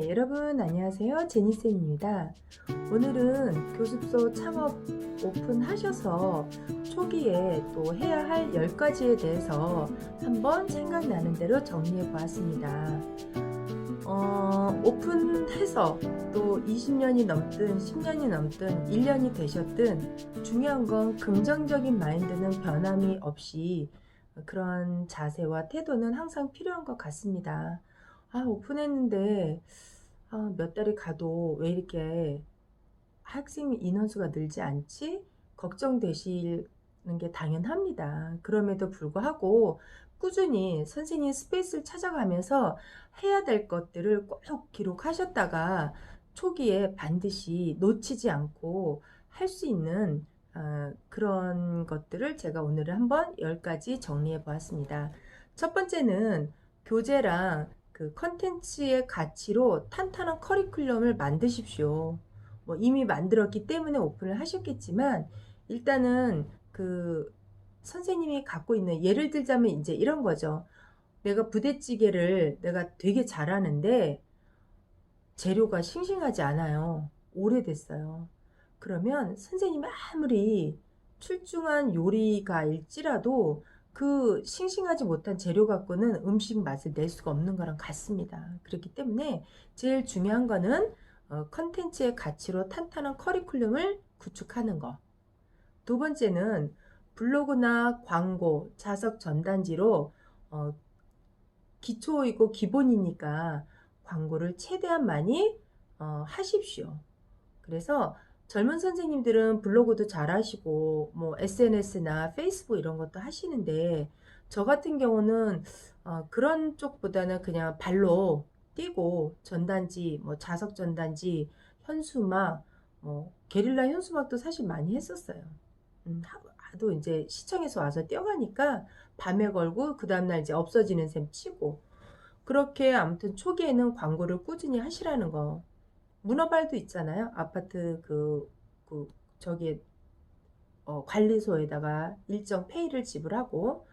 네, 여러분 안녕하세요. 제니쌤입니다. 오늘은 교습소 창업 오픈하셔서 초기에 또 해야 할 10가지에 대해서 한번 생각나는 대로 정리해 보았습니다. 어, 오픈해서 또 20년이 넘든 10년이 넘든 1년이 되셨든 중요한 건 긍정적인 마인드는 변함이 없이 그런 자세와 태도는 항상 필요한 것 같습니다. 아, 오픈했는데 아, 몇 달이 가도 왜 이렇게 학생 인원수가 늘지 않지? 걱정되시는 게 당연합니다. 그럼에도 불구하고 꾸준히 선생님 스페이스를 찾아가면서 해야 될 것들을 꼭 기록하셨다가 초기에 반드시 놓치지 않고 할 수 있는 아, 그런 것들을 제가 오늘은 한번 10가지 정리해 보았습니다. 첫 번째는 교재랑 그 컨텐츠의 가치로 탄탄한 커리큘럼을 만드십시오. 뭐 이미 만들었기 때문에 오픈을 하셨겠지만 일단은 그 선생님이 갖고 있는 예를 들자면 이제 이런 거죠. 내가 부대찌개를 내가 되게 잘하는데 재료가 싱싱하지 않아요. 오래됐어요. 그러면 선생님이 아무리 출중한 요리가일지라도 그 싱싱하지 못한 재료 갖고는 음식 맛을 낼 수가 없는 거랑 같습니다. 그렇기 때문에 제일 중요한 거는 어, 컨텐츠의 가치로 탄탄한 커리큘럼을 구축하는 거. 두 번째는 블로그나 광고, 자석 전단지로 어, 기초이고 기본이니까 광고를 최대한 많이 어, 하십시오. 그래서 젊은 선생님들은 블로그도 잘 하시고 뭐 SNS나 페이스북 이런 것도 하시는데 저 같은 경우는 어, 그런 쪽보다는 그냥 발로 뛰고 전단지 뭐 자석 전단지 현수막 뭐 게릴라 현수막도 사실 많이 했었어요. 음, 하도 이제 시청에서 와서 뛰어가니까 밤에 걸고 그 다음날 이제 없어지는 셈 치고 그렇게 아무튼 초기에는 광고를 꾸준히 하시라는 거 문어발도 있잖아요. 아파트 그, 그 저기 어, 관리소에다가 일정 페이를 지불하고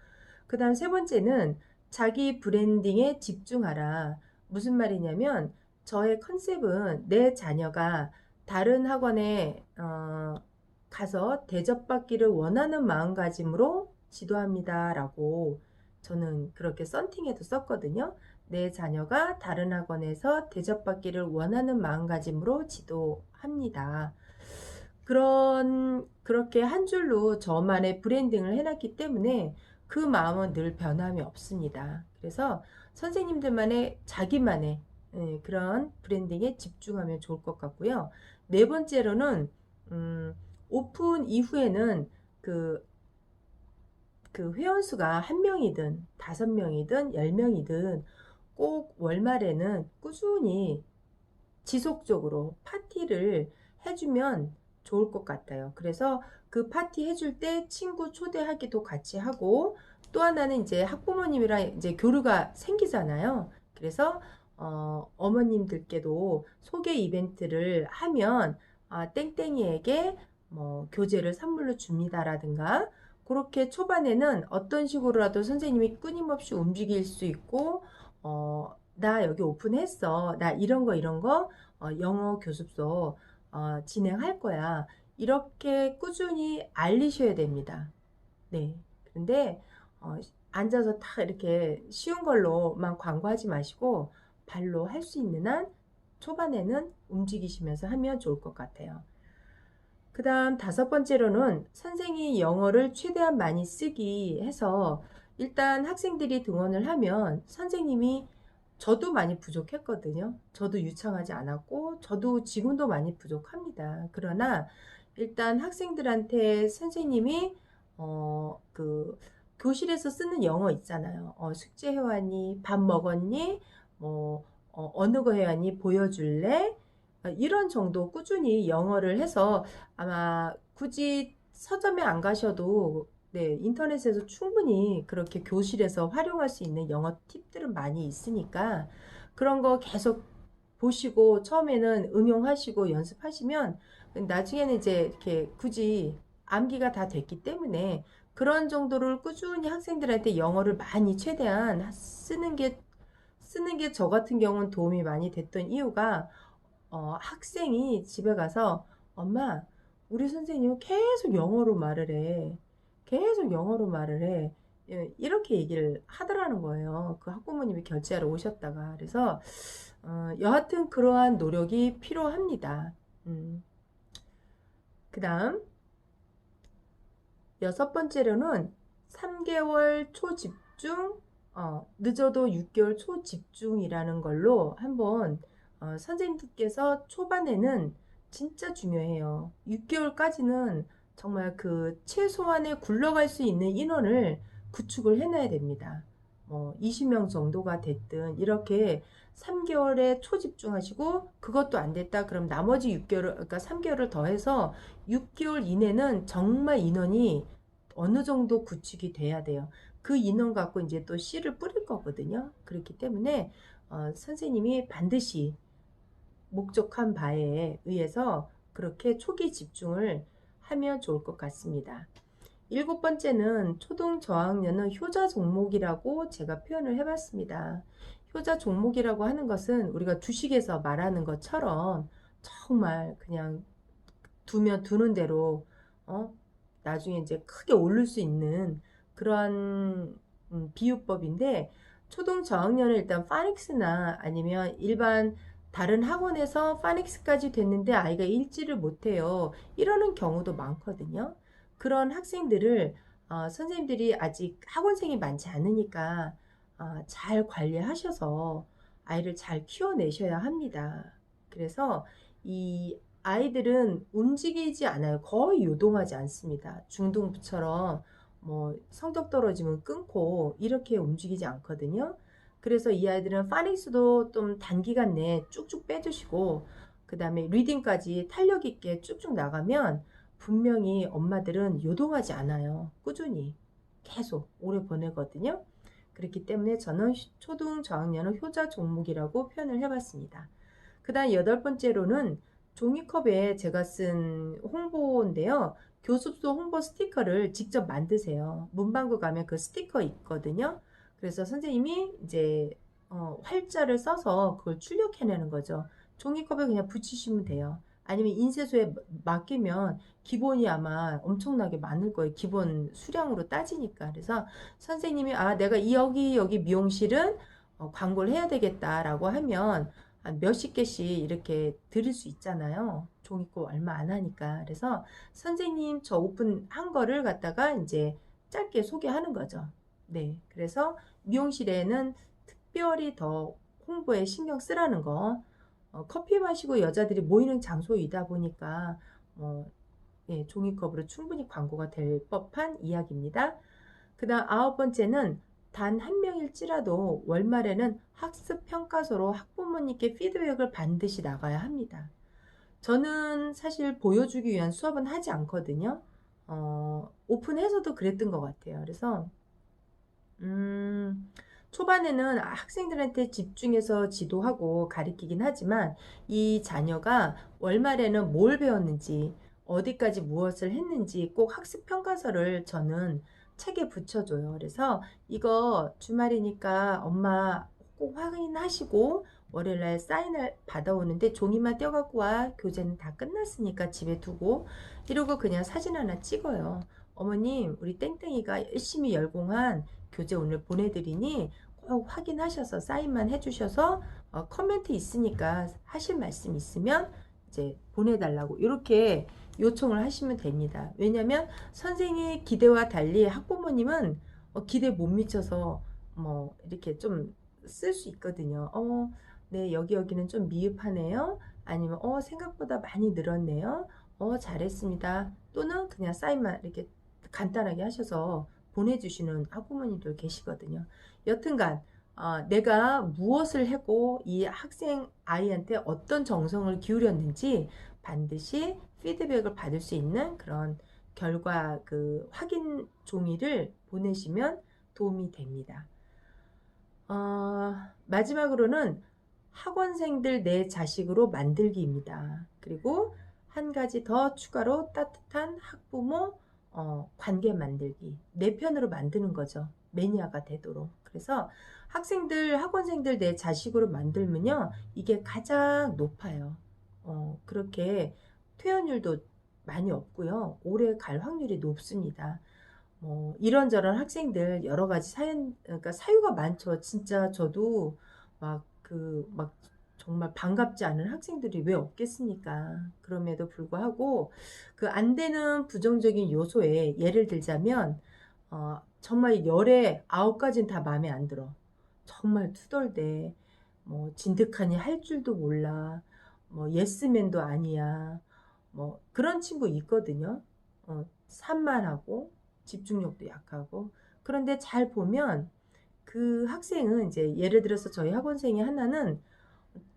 그 다음 세 번째는 자기 브랜딩에 집중하라. 무슨 말이냐면 저의 컨셉은 내 자녀가 다른 학원에 어, 가서 대접받기를 원하는 마음가짐으로 지도합니다. 라고 저는 그렇게 썬팅에도 썼거든요. 내 자녀가 다른 학원에서 대접받기를 원하는 마음가짐으로 지도합니다. 그런 그렇게 한 줄로 저만의 브랜딩을 해놨기 때문에 그 마음은 늘 변함이 없습니다. 그래서 선생님들만의 자기만의 예, 그런 브랜딩에 집중하면 좋을 것 같고요. 네 번째로는 음, 오픈 이후에는 그, 그 회원수가 한 명이든 다섯 명이든 열 명이든 꼭 월말에는 꾸준히 지속적으로 파티를 해주면 좋을 것 같아요. 그래서 그 파티 해줄 때 친구 초대하기도 같이 하고 또 하나는 이제 학부모님이랑 이제 교류가 생기잖아요. 그래서 어, 어머님들께도 소개 이벤트를 하면 아, 땡땡이에게 뭐 교재를 선물로 줍니다라든가 그렇게 초반에는 어떤 식으로라도 선생님이 끊임없이 움직일 수 있고 어, 나 여기 오픈했어. 나 이런 거 이런 거 어, 영어 교습소 어, 진행할 거야. 이렇게 꾸준히 알리셔야 됩니다. 네. 근데 어, 앉아서 딱 이렇게 쉬운 걸로만 광고하지 마시고 발로 할 수 있는 한 초반에는 움직이시면서 하면 좋을 것 같아요. 그 다음 다섯 번째로는 선생이 영어를 최대한 많이 쓰기 해서 일단 학생들이 등원을 하면 선생님이 저도 많이 부족했거든요. 저도 유창하지 않았고, 저도 지금도 많이 부족합니다. 그러나 일단 학생들한테 선생님이 어, 그 교실에서 쓰는 영어 있잖아요. 어, 숙제 해왔니? 밥 먹었니? 뭐 어, 어느 거 해왔니? 보여줄래? 어, 이런 정도 꾸준히 영어를 해서 아마 굳이 서점에 안 가셔도 네, 인터넷에서 충분히 그렇게 교실에서 활용할 수 있는 영어 팁들은 많이 있으니까 그런 거 계속 보시고 처음에는 응용하시고 연습하시면 나중에는 이제 이렇게 굳이 암기가 다 됐기 때문에 그런 정도를 꾸준히 학생들한테 영어를 많이 최대한 쓰는 게 쓰는 게 저 같은 경우는 도움이 많이 됐던 이유가 어, 학생이 집에 가서 엄마 우리 선생님은 계속 영어로 말을 해. 계속 영어로 말을 해. 예, 이렇게 얘기를 하더라는 거예요. 그 학부모님이 결제하러 오셨다가. 그래서, 어, 여하튼 그러한 노력이 필요합니다. 음. 그 다음, 여섯 번째로는 3개월 초집중, 어, 늦어도 6개월 초집중이라는 걸로 한번 어, 선생님들께서 초반에는 진짜 중요해요. 6개월까지는 정말 그 최소한의 굴러갈 수 있는 인원을 구축을 해놔야 됩니다. 뭐 20명 정도가 됐든 이렇게 3개월에 초집중하시고 그것도 안 됐다 그럼 나머지 6개월 그러니까 3개월을 더해서 6개월 이내는 정말 인원이 어느 정도 구축이 돼야 돼요. 그 인원 갖고 이제 또 씨를 뿌릴 거거든요. 그렇기 때문에 어, 선생님이 반드시 목적한 바에 의해서 그렇게 초기 집중을 하면 좋을 것 같습니다. 일곱 번째는 초등 저학년은 효자 종목이라고 제가 표현을 해봤습니다. 효자 종목이라고 하는 것은 우리가 주식에서 말하는 것처럼 정말 그냥 두면 두는 대로 어 나중에 이제 크게 오를 수 있는 그러한 음, 비유법인데 초등 저학년은 일단 파닉스나 아니면 일반 다른 학원에서 파닉스까지 됐는데 아이가 읽지를 못해요. 이러는 경우도 많거든요. 그런 학생들을 어, 선생님들이 아직 학원생이 많지 않으니까 어, 잘 관리하셔서 아이를 잘 키워내셔야 합니다. 그래서 이 아이들은 움직이지 않아요. 거의 요동하지 않습니다. 중등부처럼 뭐 성적 떨어지면 끊고 이렇게 움직이지 않거든요. 그래서 이 아이들은 파닉스도 좀 단기간 내에 쭉쭉 빼주시고 그 다음에 리딩까지 탄력 있게 쭉쭉 나가면 분명히 엄마들은 요동하지 않아요. 꾸준히 계속 오래 보내거든요. 그렇기 때문에 저는 초등 저학년은 효자 종목이라고 표현을 해봤습니다. 그 다음 여덟 번째로는 종이컵에 제가 쓴 홍보인데요. 교습소 홍보 스티커를 직접 만드세요. 문방구 가면 그 스티커 있거든요. 그래서 선생님이 이제 어, 활자를 써서 그걸 출력해내는 거죠. 종이컵에 그냥 붙이시면 돼요. 아니면 인쇄소에 맡기면 기본이 아마 엄청나게 많을 거예요. 기본 수량으로 따지니까. 그래서 선생님이 아 내가 여기 여기 미용실은 어, 광고를 해야 되겠다라고 하면 한 몇십 개씩 이렇게 드릴 수 있잖아요. 종이컵 얼마 안 하니까. 그래서 선생님 저 오픈 한 거를 갖다가 이제 짧게 소개하는 거죠. 네. 그래서 미용실에는 특별히 더 홍보에 신경 쓰라는 거. 어, 커피 마시고 여자들이 모이는 장소이다 보니까 어, 예, 종이컵으로 충분히 광고가 될 법한 이야기입니다. 그 다음 아홉 번째는 단 한 명일지라도 월말에는 학습 평가서로 학부모님께 피드백을 반드시 나가야 합니다. 저는 사실 보여주기 위한 수업은 하지 않거든요. 어, 오픈해서도 그랬던 것 같아요. 그래서 음, 초반에는 학생들한테 집중해서 지도하고 가르치긴 하지만 이 자녀가 월말에는 뭘 배웠는지 어디까지 무엇을 했는지 꼭 학습 평가서를 저는 책에 붙여줘요. 그래서 이거 주말이니까 엄마 꼭 확인하시고 월요일날 사인을 받아오는데 종이만 떼어갖고 와 교재는 다 끝났으니까 집에 두고 이러고 그냥 사진 하나 찍어요. 어머님 우리 땡땡이가 열심히 열공한 교재 오늘 보내드리니 꼭 확인하셔서 사인만 해주셔서 어, 커멘트 있으니까 하실 말씀 있으면 이제 보내달라고 이렇게 요청을 하시면 됩니다. 왜냐하면 선생의 기대와 달리 학부모님은 어, 기대 못 미쳐서 뭐 이렇게 좀 쓸 수 있거든요. 어, 네 여기 여기는 좀 미흡하네요. 아니면 어 생각보다 많이 늘었네요. 어 잘했습니다. 또는 그냥 사인만 이렇게 간단하게 하셔서 보내주시는 학부모님들 계시거든요. 여튼간 어, 내가 무엇을 했고 이 학생 아이한테 어떤 정성을 기울였는지 반드시 피드백을 받을 수 있는 그런 결과 그 확인 종이를 보내시면 도움이 됩니다. 어, 마지막으로는 학원생들 내 자식으로 만들기입니다. 그리고 한 가지 더 추가로 따뜻한 학부모 어, 관계 만들기 내 편으로 만드는 거죠. 매니아가 되도록. 그래서 학생들, 학원생들 내 자식으로 만들면요, 이게 가장 높아요. 어, 그렇게 퇴원율도 많이 없고요. 오래 갈 확률이 높습니다. 뭐 이런저런 학생들 여러 가지 사연 그러니까 사유가 많죠. 진짜 저도 막 그 막 정말 반갑지 않은 학생들이 왜 없겠습니까? 그럼에도 불구하고 그 안 되는 부정적인 요소에 예를 들자면 어 정말 열에 아홉 가지는 다 마음에 안 들어. 정말 투덜대. 뭐 진득하니 할 줄도 몰라. 뭐 예스맨도 아니야. 뭐 그런 친구 있거든요. 어, 산만하고 집중력도 약하고 그런데 잘 보면 그 학생은 이제 예를 들어서 저희 학원생이 하나는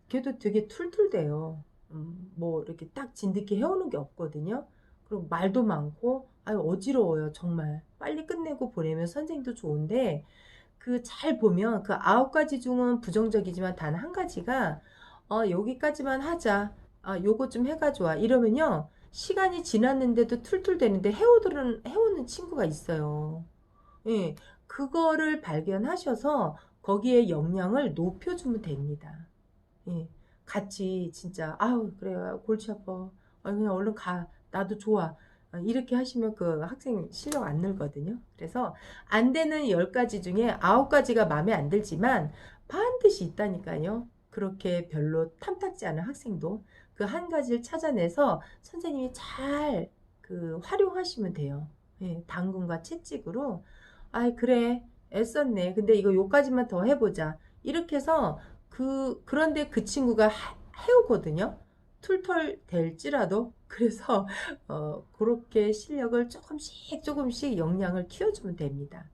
걔도 되게 툴툴대요. 음, 뭐 이렇게 딱 진득히 해오는 게 없거든요. 그리고 말도 많고 아유 어지러워요 정말 빨리 끝내고 보내면 선생님도 좋은데 그 잘 보면 그 아홉 가지 중은 부정적이지만 단 한 가지가 어 여기까지만 하자 아 요거 좀 해가 좋아 이러면요 시간이 지났는데도 툴툴대는데 해오들은 해오는 친구가 있어요. 예, 그거를 발견하셔서 거기에 역량을 높여주면 됩니다. 예, 같이 진짜 아우 그래요 골치 아파. 아, 그냥 얼른 가. 나도 좋아. 아, 이렇게 하시면 그 학생 실력 안 늘거든요. 그래서 안 되는 10가지 중에 9가지가 마음에 안 들지만 반드시 있다니까요. 그렇게 별로 탐탁지 않은 학생도 그 한 가지를 찾아내서 선생님이 잘 그 활용하시면 돼요. 예, 당근과 채찍으로 아이 그래 애썼네. 근데 이거 요까지만 더 해보자. 이렇게 해서 그 그런데 그 친구가 하- 해오거든요. 툴툴 될지라도 그래서 어, 그렇게 실력을 조금씩 조금씩 역량을 키워주면 됩니다.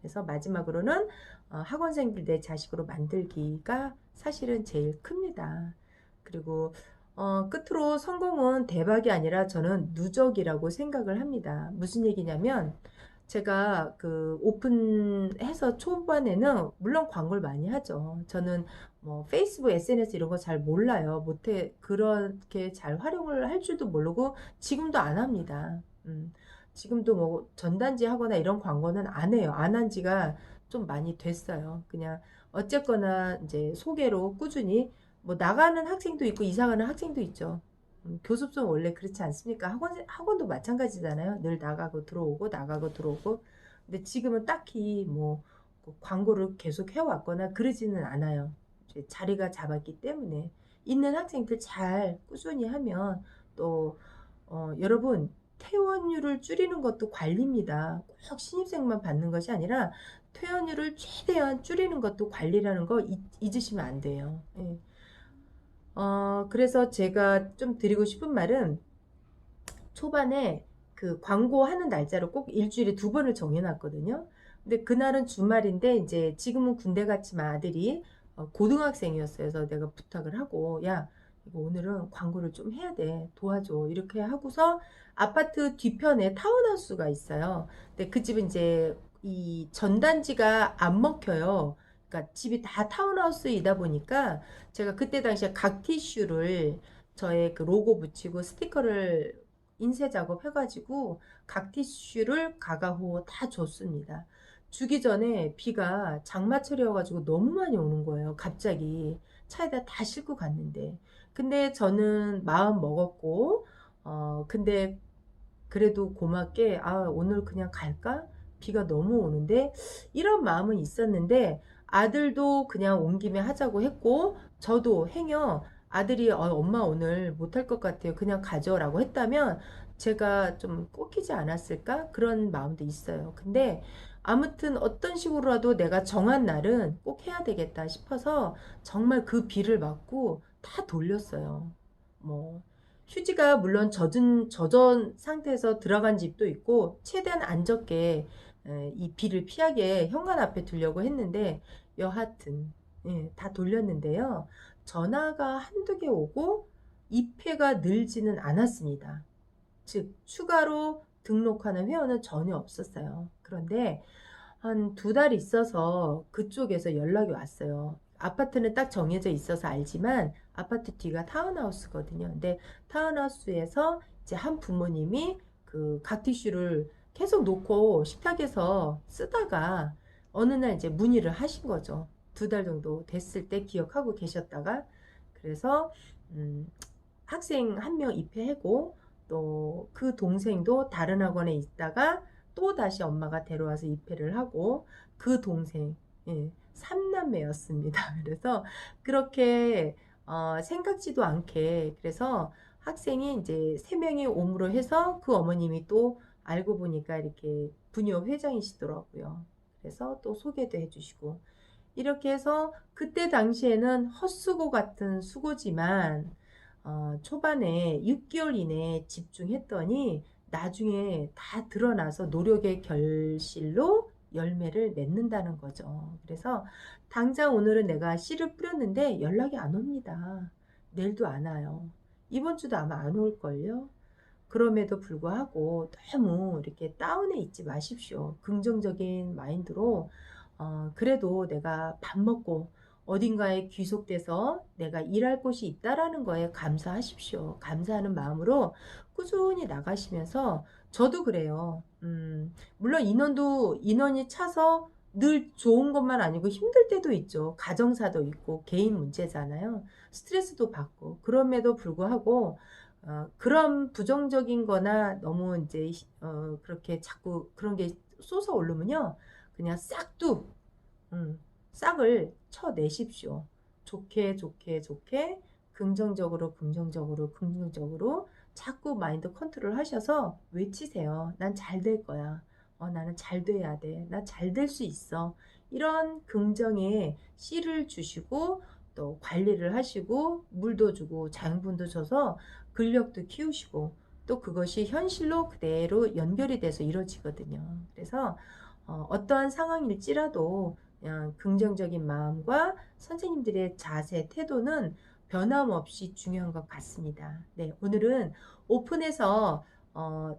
그래서 마지막으로는 어, 학원생들 내 자식으로 만들기가 사실은 제일 큽니다. 그리고 어, 끝으로 성공은 대박이 아니라 저는 누적이라고 생각을 합니다. 무슨 얘기냐면 제가 그 오픈해서 초반에는 물론 광고를 많이 하죠. 저는 뭐 페이스북, SNS 이런 거 잘 몰라요. 못해 그렇게 잘 활용을 할 줄도 모르고 지금도 안 합니다. 음, 지금도 뭐 전단지 하거나 이런 광고는 안 해요. 안 한 지가 좀 많이 됐어요. 그냥 어쨌거나 이제 소개로 꾸준히 뭐 나가는 학생도 있고 이사 가는 학생도 있죠. 음, 교습소는 원래 그렇지 않습니까? 학원, 학원도 마찬가지잖아요. 늘 나가고 들어오고 나가고 들어오고. 근데 지금은 딱히 뭐그 광고를 계속 해왔거나 그러지는 않아요. 자리가 잡았기 때문에 있는 학생들 잘 꾸준히 하면 또 어, 여러분 퇴원율을 줄이는 것도 관리입니다. 꼭 신입생만 받는 것이 아니라 퇴원율을 최대한 줄이는 것도 관리라는 거 잊, 잊으시면 안 돼요. 예. 어, 그래서 제가 좀 드리고 싶은 말은 초반에 그 광고하는 날짜를 꼭 일주일에 두 번을 정해놨거든요. 근데 그날은 주말인데 이제 지금은 군대 갔지만 아들이 어, 고등학생이었어요. 그래서 내가 부탁을 하고 야 이거 오늘은 광고를 좀 해야 돼 도와줘 이렇게 하고서 아파트 뒤편에 타운하우스가 있어요. 근데 그 집은 이제 이 전단지가 안 먹혀요. 그러니까 집이 다 타운하우스이다 보니까 제가 그때 당시에 각 티슈를 저의 그 로고 붙이고 스티커를 인쇄 작업 해가지고 각 티슈를 가가호 다 줬습니다. 주기 전에 비가 장마철이어가지고 너무 많이 오는 거예요. 갑자기 차에다 다 싣고 갔는데. 근데 저는 마음 먹었고, 어, 근데 그래도 고맙게, 아, 오늘 그냥 갈까? 비가 너무 오는데, 이런 마음은 있었는데, 아들도 그냥 온 김에 하자고 했고, 저도 행여 아들이, 어, 엄마 오늘 못할 것 같아요. 그냥 가져라고 했다면, 제가 좀 꽂히지 않았을까? 그런 마음도 있어요. 근데, 아무튼 어떤 식으로라도 내가 정한 날은 꼭 해야 되겠다 싶어서 정말 그 비를 맞고 다 돌렸어요. 뭐 휴지가 물론 젖은 젖은 상태에서 들어간 집도 있고 최대한 안 에, 이 비를 피하게 현관 앞에 두려고 했는데 여하튼 예, 다 돌렸는데요. 전화가 한두 개 오고 입회가 늘지는 않았습니다. 즉 추가로 등록하는 회원은 전혀 없었어요. 그런데 한 두 달 있어서 그쪽에서 연락이 왔어요. 아파트는 딱 정해져 있어서 알지만 아파트 뒤가 타운하우스거든요. 근데 타운하우스에서 이제 한 부모님이 그 각티슈를 계속 놓고 식탁에서 쓰다가 어느 날 이제 문의를 하신 거죠. 두 달 정도 됐을 때 기억하고 계셨다가 그래서 음, 학생 한 명 입회하고 또 그 동생도 다른 학원에 있다가 또 다시 엄마가 데려와서 입회를 하고 그 동생 예, 삼남매였습니다. 그래서 그렇게 어, 생각지도 않게 그래서 학생이 이제 세 명이 옴으로 해서 그 어머님이 또 알고 보니까 이렇게 분녀 회장이시더라고요. 그래서 또 소개도 해주시고 이렇게 해서 그때 당시에는 헛수고 같은 수고지만 어, 초반에 6개월 이내에 집중했더니 나중에 다 드러나서 노력의 결실로 열매를 맺는다는 거죠. 그래서 당장 오늘은 내가 씨를 뿌렸는데 연락이 안 옵니다. 내일도 안 와요. 이번 주도 아마 안 올걸요. 그럼에도 불구하고 너무 이렇게 다운해 있지 마십시오. 긍정적인 마인드로 어, 그래도 내가 밥 먹고 어딘가에 귀속돼서 내가 일할 곳이 있다라는 거에 감사하십시오. 감사하는 마음으로 꾸준히 나가시면서 저도 그래요. 음, 물론 인원도 인원이 차서 늘 좋은 것만 아니고 힘들 때도 있죠. 가정사도 있고 개인 문제잖아요. 스트레스도 받고 그럼에도 불구하고 어, 그런 부정적인 거나 너무 이제 어, 그렇게 자꾸 그런 게 쏟아 오르면요. 그냥 싹둑 음, 싹을 쳐내십시오. 좋게 좋게 좋게 긍정적으로 긍정적으로 긍정적으로 자꾸 마인드 컨트롤 하셔서 외치세요. 난 잘 될 거야. 어, 나는 잘 돼야 돼. 나 잘 될 수 있어. 이런 긍정의 씨를 주시고 또 관리를 하시고 물도 주고 자양분도 줘서 근력도 키우시고 또 그것이 현실로 그대로 연결이 돼서 이루어지거든요. 그래서 어, 어떠한 상황일지라도 그냥 긍정적인 마음과 선생님들의 자세, 태도는 변함없이 중요한 것 같습니다. 네, 오늘은 오픈해서 어,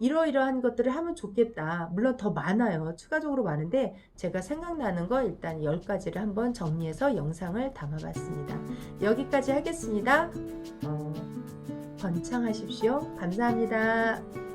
이러이러한 것들을 하면 좋겠다. 물론 더 많아요. 추가적으로 많은데 제가 생각나는 거 일단 10가지를 한번 정리해서 영상을 담아봤습니다. 여기까지 하겠습니다. 어, 번창하십시오. 감사합니다.